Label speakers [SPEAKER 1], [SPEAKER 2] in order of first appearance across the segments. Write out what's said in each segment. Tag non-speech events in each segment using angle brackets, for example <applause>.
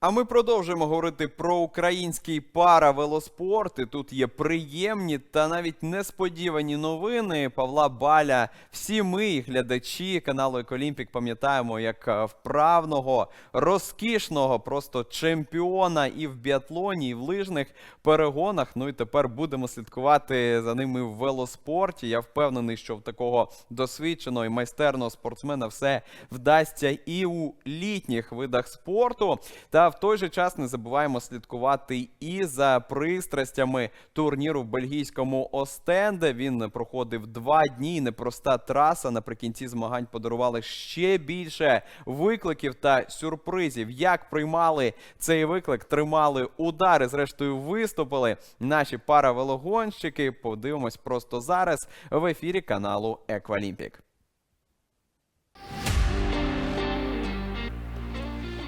[SPEAKER 1] А ми продовжуємо говорити про український паравелоспорт. І тут є приємні та навіть несподівані новини. Павла Баля. Всі ми, глядачі каналу Еколімпік, пам'ятаємо як е, вправного, розкішного, просто чемпіона і в біатлоні, і в лижних перегонах. Ну і тепер будемо слідкувати за ними в велоспорті. Я впевнений, що в такого досвідченого і майстерного спортсмена все вдасться і у літніх видах спорту. Та в той же час не забуваємо слідкувати і за пристрастями турніру в бельгійському Остенде. Він проходив два дні. Непроста траса. Наприкінці змагань подарували ще більше викликів та сюрпризів. Як приймали цей виклик, тримали удари. Зрештою, виступили наші паравелогонщики. Подивимось просто зараз в ефірі каналу Еквалімпік.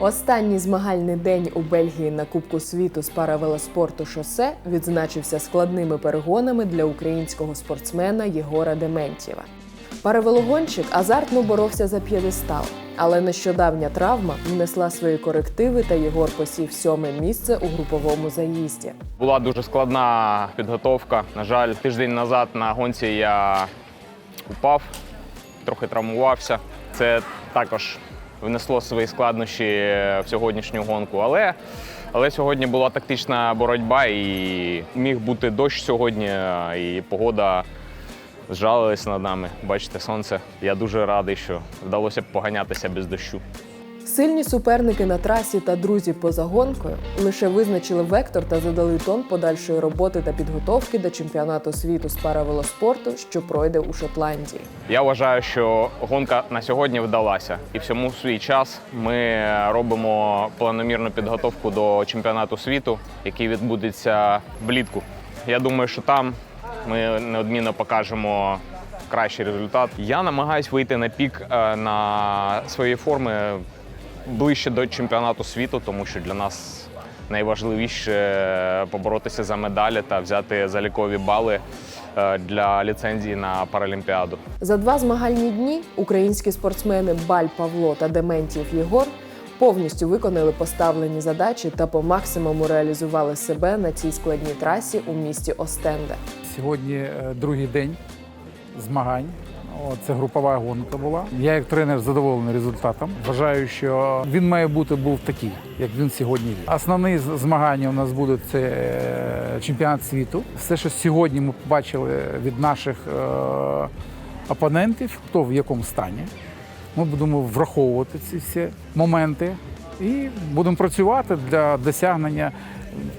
[SPEAKER 2] Останній змагальний день у Бельгії на Кубку світу з паравелоспорту шосе відзначився складними перегонами для українського спортсмена Єгора Дементьєва. Паравелогонщик азартно боровся за п'єдестал, але нещодавня травма внесла свої корективи, та Єгор посів сьоме місце у груповому заїзді.
[SPEAKER 3] Була дуже складна підготовка. На жаль, тиждень назад на гонці я упав, трохи травмувався. Це також внесло свої складнощі в сьогоднішню гонку. Але, але сьогодні була тактична боротьба і міг бути дощ сьогодні, і погода зжалилась над нами. Бачите, сонце. Я дуже радий, що вдалося поганятися без дощу.
[SPEAKER 2] Сильні суперники на трасі та друзі поза гонкою лише визначили вектор та задали тон подальшої роботи та підготовки до чемпіонату світу з паравелоспорту, що пройде у Шотландії.
[SPEAKER 3] Я вважаю, що гонка на сьогодні вдалася, і всьому свій час ми робимо планомірну підготовку до чемпіонату світу, який відбудеться влітку. Я думаю, що там ми неодмінно покажемо кращий результат. Я намагаюсь вийти на пік е, на своєї форми ближче до чемпіонату світу, тому що для нас найважливіше поборотися за медалі та взяти залікові бали е, для ліцензії на Паралімпіаду.
[SPEAKER 2] За два змагальні дні українські спортсмени Баль Павло та Дементів Єгор повністю виконали поставлені задачі та по максимуму реалізували себе на цій складній трасі у місті Остенде.
[SPEAKER 4] Сьогодні е, другий день змагань. Це групова гонка була. Я як тренер задоволений результатом. Вважаю, що він має бути був такий, як він сьогодні є. Основні змагання у нас будуть це е, чемпіонат світу. Все, що сьогодні ми побачили від наших е, опонентів, хто в якому стані. Ми будемо враховувати ці всі моменти і будемо працювати для досягнення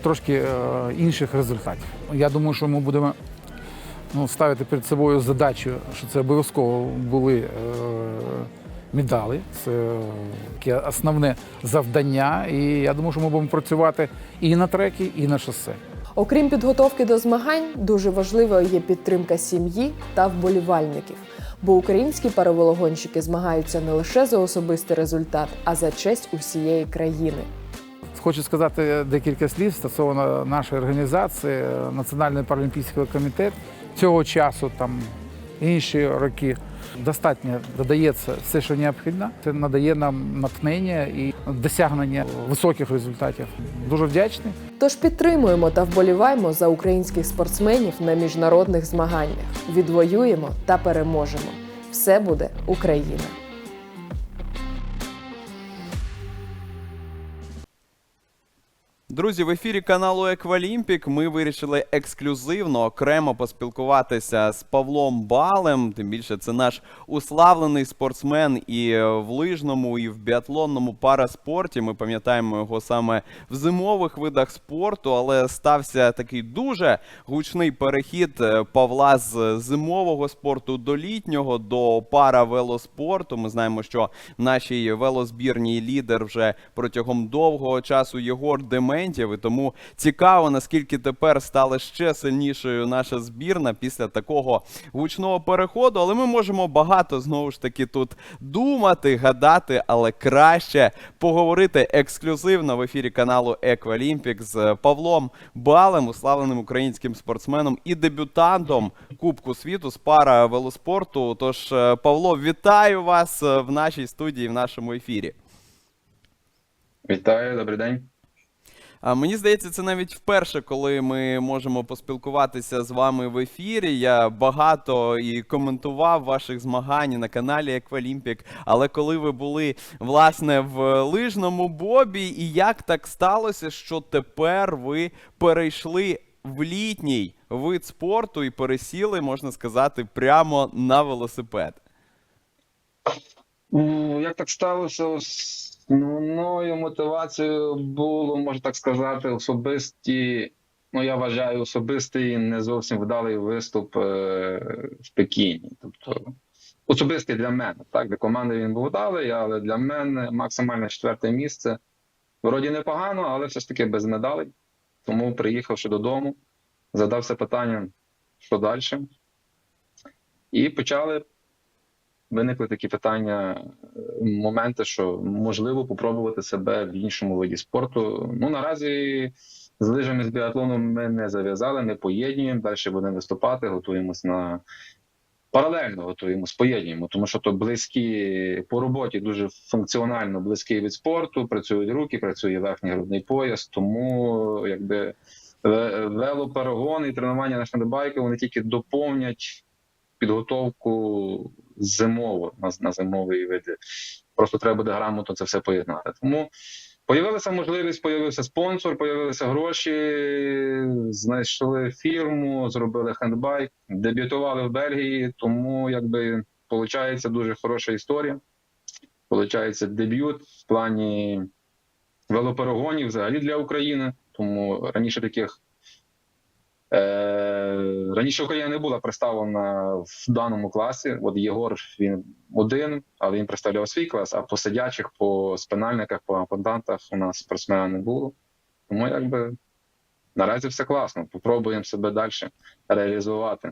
[SPEAKER 4] трошки е, інших результатів. Я думаю, що ми будемо ну, ставити перед собою задачу, що це обов'язково були е, медалі. Це таке основне завдання. І я думаю, що ми будемо працювати і на трекі, і на шосе.
[SPEAKER 2] Окрім підготовки до змагань, дуже важливою є підтримка сім'ї та вболівальників. Бо українські паровологонщики змагаються не лише за особистий результат, а за честь усієї країни.
[SPEAKER 4] Хочу сказати декілька слів стосовно нашої організації, Національний паралімпійський комітет. Цього часу, там інші роки, достатньо додається все, що необхідно. Це надає нам натхнення і досягнення високих результатів. Дуже вдячний.
[SPEAKER 2] Тож підтримуємо та вболіваємо за українських спортсменів на міжнародних змаганнях. Відвоюємо та переможемо. Все буде Україна!
[SPEAKER 1] Друзі, в ефірі каналу Еквалімпік ми вирішили ексклюзивно окремо поспілкуватися з Павлом Балем. Тим більше це наш уславлений спортсмен і в лижному, і в біатлонному параспорті. Ми пам'ятаємо його саме в зимових видах спорту, але стався такий дуже гучний перехід е, Павла з зимового спорту до літнього, до паравелоспорту. Ми знаємо, що нашій велозбірній лідер вже протягом довгого часу Єгор Дементєв. І тому цікаво, наскільки тепер стала ще сильнішою наша збірна після такого гучного переходу. Але ми можемо багато знову ж таки тут думати, гадати, але краще поговорити ексклюзивно в ефірі каналу Еквалімпік з Павлом Балем, уславленим українським спортсменом і дебютантом Кубку світу з пара велоспорту. Тож, е, Павло, вітаю вас е, в нашій студії, в нашому ефірі.
[SPEAKER 5] Вітаю, добрий день.
[SPEAKER 1] А мені здається, це навіть вперше, коли ми можемо поспілкуватися з вами в ефірі. Я багато і коментував ваших змагань на каналі Еквалімпік. Але коли ви були власне в лижному бобі, і як так сталося, що тепер ви перейшли в літній вид спорту і пересіли, можна сказати, прямо на велосипед?
[SPEAKER 5] Ну, Як так сталося? Основною мотивацією було, можна так сказати, особисті. Ну, я вважаю, особистий не зовсім вдалий виступ е, в Пекіні. Тобто особистий для мене. Так, для команди він був вдалий, але для мене максимальне четверте місце. Вроді непогано, але все ж таки без медалей. Тому, приїхавши додому, задався питанням, що далі. І почали виникли такі питання, е, моменти, що можливо попробувати себе в іншому виді спорту. Ну наразі з лижами з біатлоном ми не зав'язали, не поєднуємо. Далі будемо виступати, готуємось на паралельно готуємось, поєднуємо, тому що то близькі по роботі дуже функціонально близький від спорту. Працюють руки, працює верхній грудний пояс. Тому якби ве- велоперегони і тренування на шнедбайку вони тільки доповнять підготовку зимову на, на зимові види. Просто треба буде грамотно це все поєднати. Тому появилася можливість, появився спонсор, появилися гроші, знайшли фірму, зробили хендбайк, дебютували в Бельгії. Тому якби виходить дуже хороша історія. Получається дебют в плані велоперегонів взагалі для України. Тому раніше таких раніше Україна не була представлена в даному класі. От Єгор він один, але він представляв свій клас, а по сидячих, по спинальниках, по апондантах у нас спортсмена не було. Тому якби наразі все класно. Попробуємо себе далі реалізувати.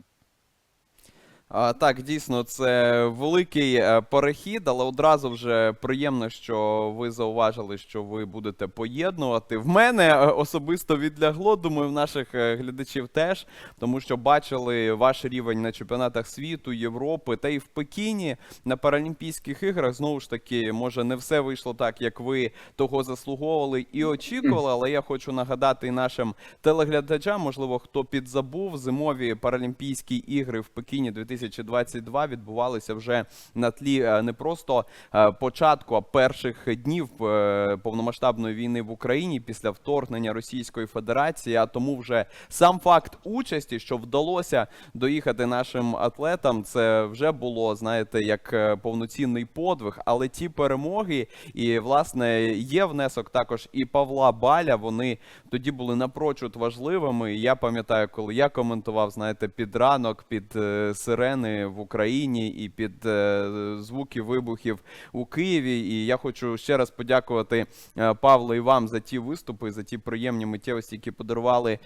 [SPEAKER 1] Так, дійсно, це великий е, перехід, але одразу вже приємно, що ви зауважили, що ви будете поєднувати. В мене е, особисто відлягло, думаю, в наших е, глядачів теж, тому що бачили ваш рівень на чемпіонатах світу, Європи та й в Пекіні на Паралімпійських іграх. Знову ж таки, може, не все вийшло так, як ви того заслуговували і очікували. Але я хочу нагадати нашим телеглядачам, можливо, хто підзабув, зимові Паралімпійські ігри в Пекіні 2022 відбувалися вже на тлі е, не просто е, початку, а перших днів е, повномасштабної війни в Україні після вторгнення Російської Федерації. А тому вже сам факт участі, що вдалося доїхати нашим атлетам, це вже було, знаєте, як повноцінний подвиг. Але ті перемоги, і власне є внесок також і Павла Баля. Вони тоді були напрочуд важливими. Я пам'ятаю, коли я коментував, знаєте, під ранок, під е, сирени в Україні і під е, звуки вибухів у Києві. І я хочу ще раз подякувати е, Павло і вам за ті виступи, за ті приємні миттєвості, які подарували е,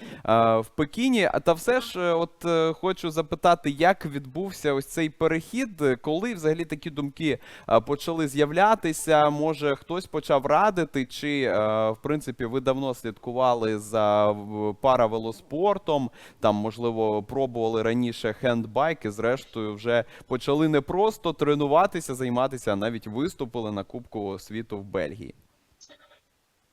[SPEAKER 1] в Пекіні. А та все ж, от хочу запитати, як відбувся ось цей перехід, коли взагалі такі думки почали з'являтися? Може, хтось почав радити, чи в принципі ви давно слідкували за паравелоспортом? Там, можливо, пробували раніше хендбайк і зрештою вже почали не просто тренуватися, займатися, а навіть виступили на Кубку світу в Бельгії.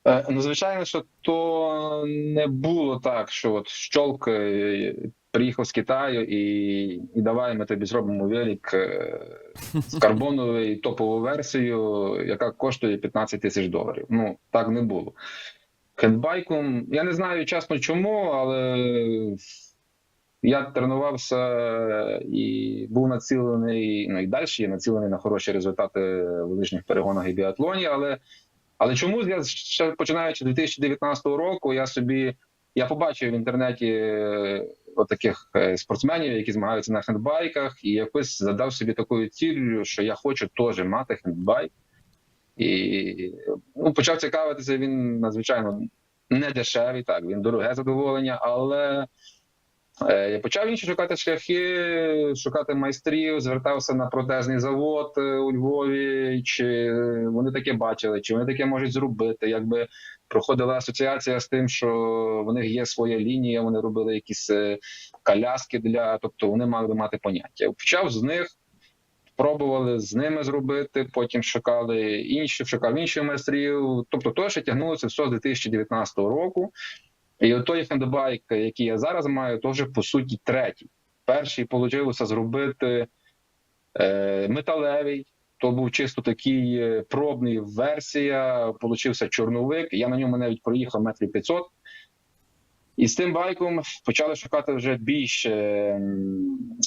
[SPEAKER 5] Е, Ну, звичайно, що то не було так, що от щолк е, приїхав з Китаю і, і давай ми тобі зробимо велик е, з карбоновою <laughs> топову версію, яка коштує 15 тисяч доларів. Ну, так не було. Хендбайком, я не знаю чесно чому, але я тренувався і був націлений, ну і далі є націлений на хороші результати в лижних перегонах і біатлоні, але але чомусь я ще починаючи з 2019 року, я собі я побачив в інтернеті е, отаких е, спортсменів, які змагаються на хендбайках, і якось задав собі такою ціллю, що я хочу теж мати хендбайк. І ну, почав цікавитися. Він надзвичайно не дешевий, так він дороге задоволення, але я почав інші шукати шляхи, шукати майстрів, звертався на протезний завод е, у Львові, чи вони таке бачили, чи вони таке можуть зробити. Якби проходила асоціація з тим, що в них є своя лінія, вони робили якісь е, коляски для, тобто вони мали мати поняття. Почав з них. пробували з ними зробити, потім шукали інші, шукав інших майстрів. Тобто, то ще тягнулося все з 2019 року. І от той хендбайк, який я зараз маю, вже по суті третій. Перший вийшло зробити е, металевий. То був чисто такий е, пробний версія. Получився чорновик. Я на ньому навіть проїхав метрів 500. І з тим байком почали шукати вже більш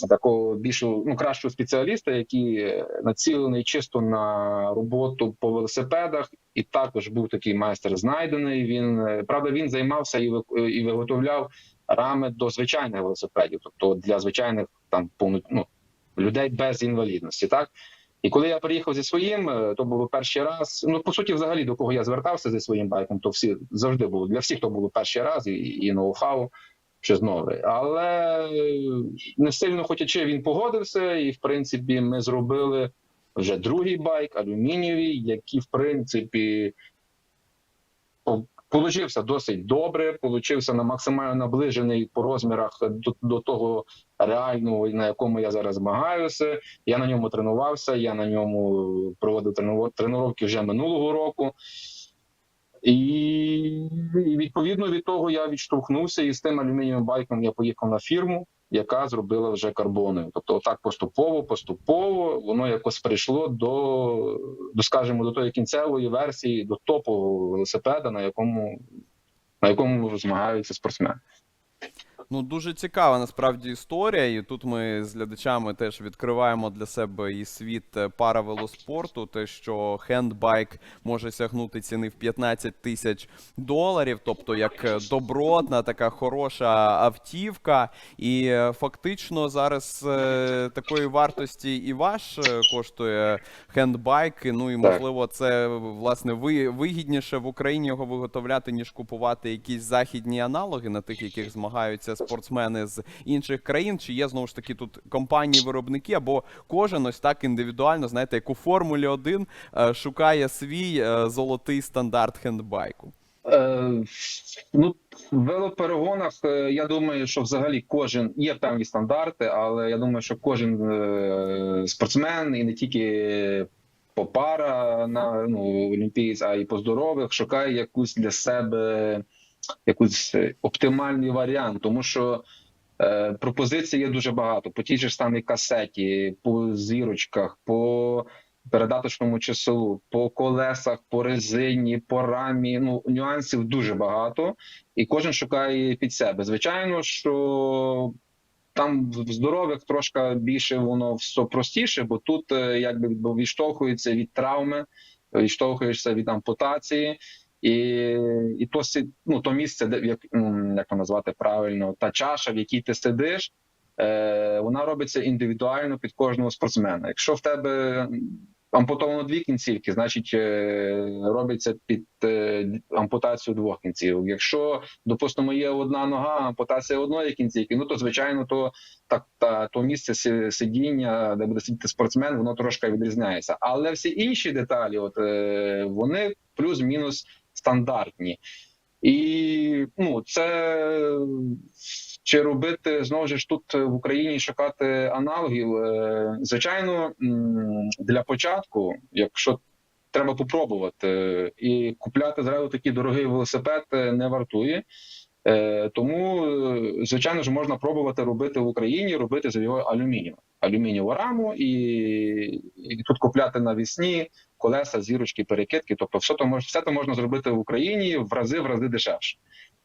[SPEAKER 5] такого більшу, ну кращого спеціаліста, який е, націлений чисто на роботу по велосипедах, і також був такий майстер знайдений. Він е, правда він займався і і виготовляв рами до звичайних велосипедів, тобто для звичайних там повно, ну, людей без інвалідності. Так і коли я приїхав зі своїм, е, то було перший раз. Ну по суті, взагалі до кого я звертався зі своїм байком, то всі завжди було для всіх, то було перший раз, і, і ноу-хау щось нове. Але е, не сильно хотячи, він погодився, і в принципі ми зробили вже другий байк, алюмінієвий, який в принципі по- Получився досить добре, получився на максимально наближений по розмірах до, до того реального, на якому я зараз змагаюся. Я на ньому тренувався, я на ньому проводив тренува- тренування вже минулого року. І, відповідно від того я відштовхнувся і з тим алюмінієвим байком я поїхав на фірму, яка зробила вже карбоною. Тобто, отак поступово, поступово воно якось прийшло до, до скажімо, до тої кінцевої версії, до топового велосипеда, на якому, на якому змагаються спортсмени.
[SPEAKER 1] Ну, дуже цікава насправді історія, і тут ми з глядачами теж відкриваємо для себе і світ е, паравелоспорту, те, що хендбайк може сягнути ціни в 15 тисяч доларів, тобто як е, добротна, така хороша автівка. І е, фактично зараз такої вартості і ваш коштує хендбайк. Ну і можливо, це власне ви- вигідніше в Україні його виготовляти, ніж купувати якісь західні аналоги на тих, яких змагаються спортсмени з інших країн. Чи є знову ж таки тут компанії-виробники, або кожен ось так індивідуально, знаєте, як у Формулі 1 е, шукає свій е, золотий стандарт хендбайку.
[SPEAKER 5] Е, ну, в велоперегонах е, я думаю, що взагалі кожен є певні стандарти, але я думаю, що кожен е, спортсмен і не тільки по на ну, олімпієць, а й по здорових шукає якусь для себе якийсь е, оптимальний варіант, тому що е, пропозицій є дуже багато по тій же ж самій касеті, по зірочках, по передаточному часу, по колесах, по резині, по рамі. Ну нюансів дуже багато, і кожен шукає під себе. Звичайно, що там в здорових трошки більше воно все простіше, бо тут е, якби відштовхується від травми, відштовхуєшся від ампутації. І, і то, ну, то місце, де як, як то назвати правильно, та чаша, в якій ти сидиш, е, вона робиться індивідуально під кожного спортсмена. Якщо в тебе ампутовано дві кінцівки, значить е, робиться під е, ампутацію двох кінцівок. Якщо, допустимо, є одна нога, ампутація одної кінцівки, ну то звичайно, то так та то місце си- сидіння, де буде сидіти спортсмен, воно трошки відрізняється. Але всі інші деталі, от е, вони плюс-мінус стандартні. І ну це чи робити знову ж тут в Україні шукати аналогів. Е, Звичайно, для початку, якщо треба попробувати, і купляти зразу такий дорогий велосипед е, не вартує. Е, Тому, звичайно ж, можна пробувати робити в Україні, робити з його алюмінію, алюмінієву раму, і, і тут купляти навісні колеса, зірочки, перекидки. Тобто, все то мож, все то можна зробити в Україні в рази в рази дешевше.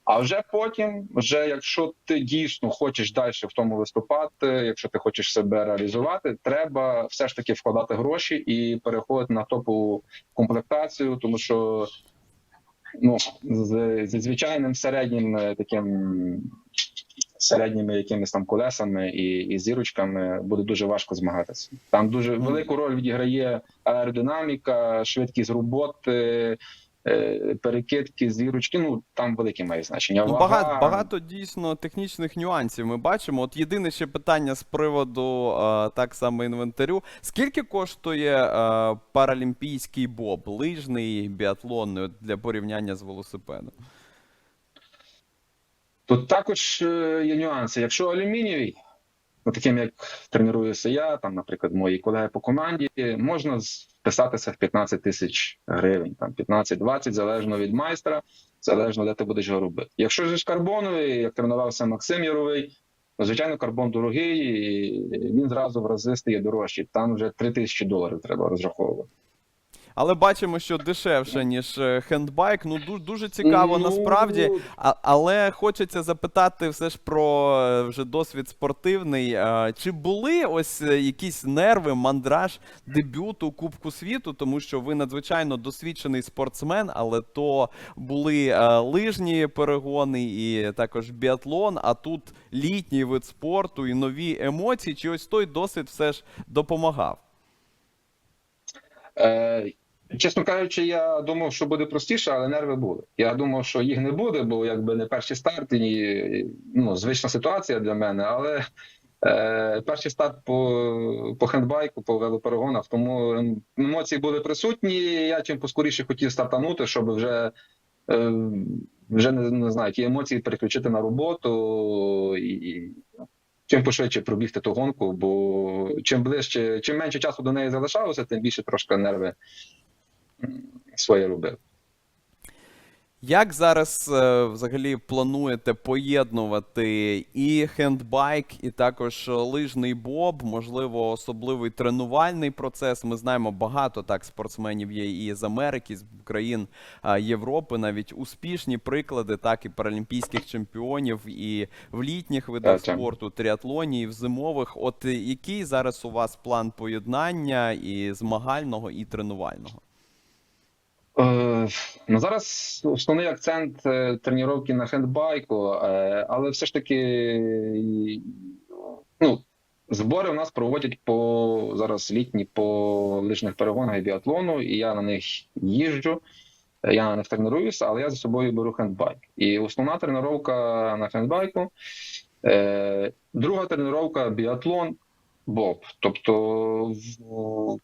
[SPEAKER 5] А вже потім, вже якщо ти дійсно хочеш далі в тому виступати, якщо ти хочеш себе реалізувати, треба все ж таки вкладати гроші і переходити на топову комплектацію, тому що ну з, зі звичайним середнім е, таким середніми якимись там колесами і, і зірочками буде дуже важко змагатися. Там дуже велику роль відіграє аеродинаміка, швидкість роботи. е, Перекидки, зірочки, ну там велике має значення.
[SPEAKER 1] Ну, багато, багато дійсно технічних нюансів ми бачимо. От єдине ще питання з приводу е, так само інвентарю. Скільки коштує е, паралімпійський боб, лижний, біатлонний для порівняння з велосипедом?
[SPEAKER 5] Тут також е, є нюанси. Якщо алюмінієвий, ну, таким як тренуюся я, там, наприклад, мої колеги по команді, можна вписатися в 15 тисяч гривень, там 15-20, залежно від майстра, залежно де ти будеш його робити. Якщо ж карбоновий, як тренувався Максим Яровий, ну, звичайно, карбон дорогий, і він зразу в рази стає дорожчий. Там вже 3 тисячі доларів треба розраховувати.
[SPEAKER 1] Але бачимо, що дешевше, ніж е, хендбайк. Ну ду- дуже цікаво
[SPEAKER 5] Ну,
[SPEAKER 1] насправді. А, але хочеться запитати все ж про е, вже досвід спортивний. А, чи були ось е, якісь нерви, мандраж дебюту Кубку світу? Тому що ви надзвичайно досвідчений спортсмен, але то були е, лижні перегони і також біатлон. А тут літній вид спорту і нові емоції. Чи ось той досвід все ж допомагав?
[SPEAKER 5] Е, чесно кажучи, я думав, що буде простіше, але нерви були. Я думав, що їх не буде, бо якби не перші старти, і, ну, звична ситуація для мене, але е, перший старт по, по хендбайку, по велоперегонах, тому емоції були присутні. Я чим поскоріше хотів стартанути, щоб вже. Е, вже не, не знаю, ті емоції переключити на роботу і чим пошвидше пробігти ту гонку, бо чим ближче, чим менше часу до неї залишалося, тим більше трошки нерви своє робив.
[SPEAKER 1] Як зараз е, взагалі плануєте поєднувати і хендбайк, і також лижний боб, можливо, особливий тренувальний процес? Ми знаємо, багато так спортсменів є і з Америки, з країн Європи, навіть успішні приклади, так і паралімпійських чемпіонів, і в літніх видах спорту, тріатлоні, і в зимових. От е, який зараз у вас план поєднання і змагального, і тренувального?
[SPEAKER 5] Е, ну зараз основний акцент е, тренування на хендбайку, е, але все ж таки ну, збори у нас проводять по зараз літні по лижних перегонах і біатлону, і я на них їжджу. Я на них тренуюся, але я за собою беру хендбайк. І основна тренування на хендбайку. Друга тренування біатлон. Боб. Тобто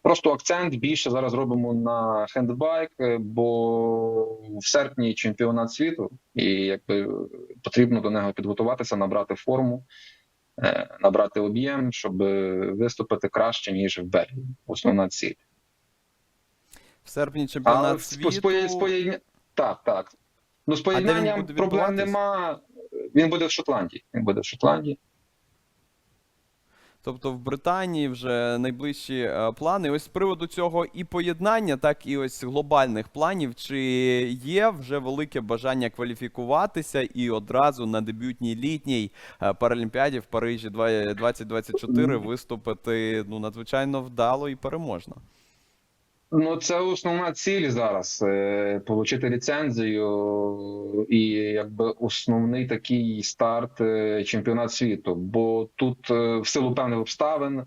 [SPEAKER 5] просто акцент більше зараз робимо на хендбайк, е, бо в серпні чемпіонат світу, і якби потрібно до нього підготуватися, набрати форму, е, набрати об'єм, щоб виступити краще, ніж в Бельгії. Основна ціль.
[SPEAKER 1] В серпні чемпіонат
[SPEAKER 5] Але
[SPEAKER 1] світу.
[SPEAKER 5] з поє- з поєдня- Так, так. Ну, з поєднанням проблем нема. Він буде в Шотландії. Він буде в Шотландії.
[SPEAKER 1] Тобто в Британії вже найближчі е, плани. Ось з приводу цього і поєднання, так і ось глобальних планів. Чи є вже велике бажання кваліфікуватися і одразу на дебютній літній е, паралімпіаді в Парижі 2- 2024 виступити ну надзвичайно вдало і переможно?
[SPEAKER 5] Ну, це основна ціль зараз е, отримати ліцензію і якби основний такий старт е, чемпіонат світу. Бо тут е, в силу певних обставин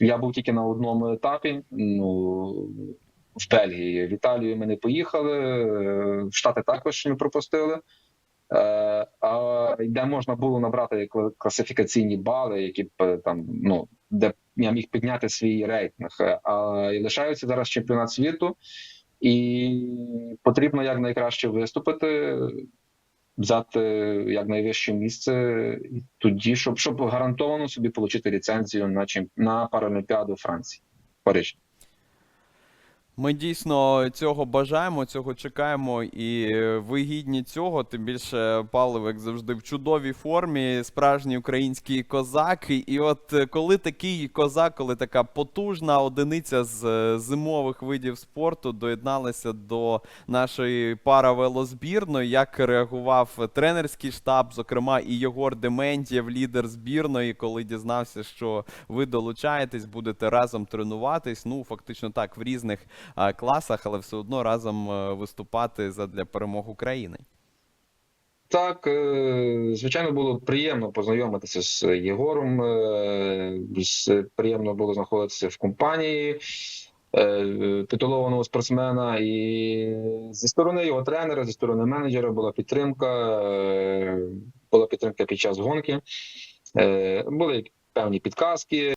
[SPEAKER 5] я був тільки на одному етапі. Ну в Бельгії, в Італію ми не поїхали, в Штати також не пропустили. А де можна було набрати класифікаційні бали, які б там ну де я міг підняти свій рейтинг. Е, А і лишається зараз чемпіонат світу, і потрібно якнайкраще виступити, взяти якнайвище місце тоді, щоб щоб гарантовано собі отримати ліцензію на чемп... на Паралімпіаду Франції, Париж.
[SPEAKER 1] Ми дійсно цього бажаємо, цього чекаємо, і ви гідні цього. Тим більше Павло, як завжди, в чудовій формі, справжній український козак. І- от е, коли такий козак, коли така потужна одиниця з е, зимових видів спорту доєдналася до нашої паравелозбірної, як реагував тренерський штаб, зокрема і Єгор Дементєв, лідер збірної, коли дізнався, що ви долучаєтесь, будете разом тренуватись. Ну, фактично так, в різних класах, але все одно разом е, виступати задля перемог України.
[SPEAKER 5] Так, е, звичайно, було приємно познайомитися з Єгором. е, Приємно було знаходитися в компанії е, титулованого спортсмена. І зі сторони його тренера, зі сторони менеджера була підтримка. е, Була підтримка під час гонки. Е, Були певні підказки.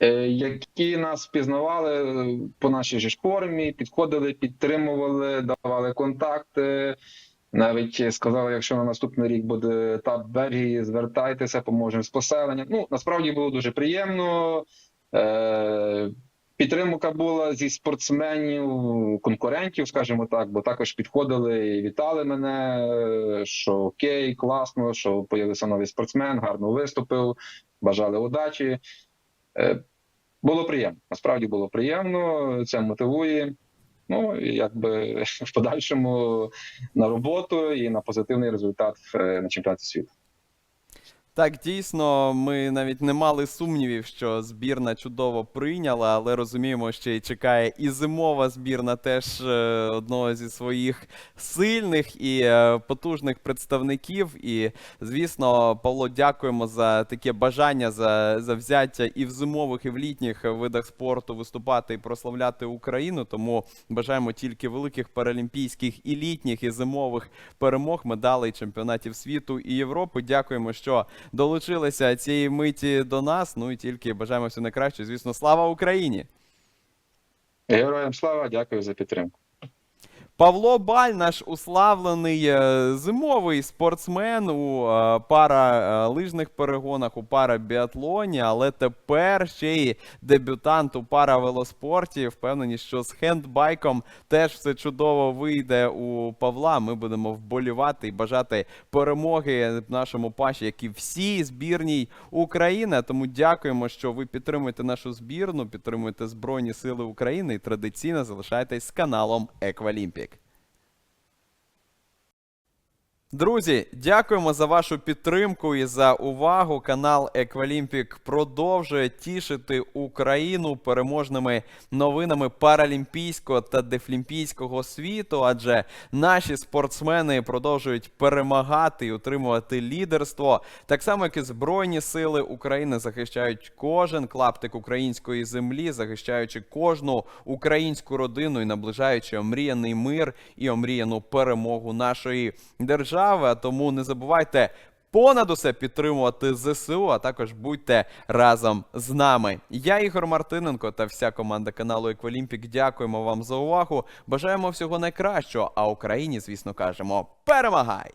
[SPEAKER 5] Які нас впізнавали е, по нашій ж формі, підходили, підтримували, давали контакти. Навіть сказали, якщо на наступний рік буде етап Бельгії, звертайтеся, поможемо з поселенням. Ну насправді було дуже приємно. Е, Підтримка була зі спортсменів, конкурентів, скажімо так, бо також підходили і вітали мене, е, що окей, класно, що появився новий спортсмен, гарно виступив, бажали удачі. Було приємно. Насправді було приємно, це мотивує. Ну і якби <laughs> в подальшому на роботу і на позитивний результат е, на чемпіонаті світу.
[SPEAKER 1] Так, дійсно, ми навіть не мали сумнівів, що збірна чудово прийняла, але розуміємо, що і чекає і зимова збірна теж е, одного зі своїх сильних і е, потужних представників. І, звісно, Павло, дякуємо за таке бажання, за, за взяття і в зимових, і в літніх видах спорту виступати і прославляти Україну. Тому бажаємо тільки великих паралімпійських і літніх, і зимових перемог, медалей, чемпіонатів світу і Європи. Дякуємо, що долучилися цієї миті до нас. Ну і тільки бажаємо все найкраще. Звісно, слава Україні!
[SPEAKER 5] Героям слава, дякую за підтримку.
[SPEAKER 1] Павло Баль, наш уславлений е, зимовий спортсмен у е, паралижних перегонах, у парабіатлоні, але тепер ще й дебютант у паравелоспорті. Впевнені, що з хендбайком теж все чудово вийде у Павла. Ми будемо вболівати і бажати перемоги нашому паші, як і всій збірній України. Тому дякуємо, що ви підтримуєте нашу збірну, підтримуєте Збройні Сили України і традиційно залишайтесь з каналом Еквалімпік. Друзі, дякуємо за вашу підтримку і за увагу. Канал Еквалімпік продовжує тішити Україну переможними новинами паралімпійського та дефлімпійського світу, адже наші спортсмени продовжують перемагати і утримувати лідерство, так само як і Збройні сили України захищають кожен клаптик української землі, захищаючи кожну українську родину і наближаючи омріяний мир і омріяну перемогу нашої держави. Тому не забувайте понад усе підтримувати ЗСУ, а також будьте разом з нами. Я Ігор Мартиненко та вся команда каналу Еквалімпік. Дякуємо вам за увагу. Бажаємо всього найкращого. А Україні, звісно, кажемо: перемагай!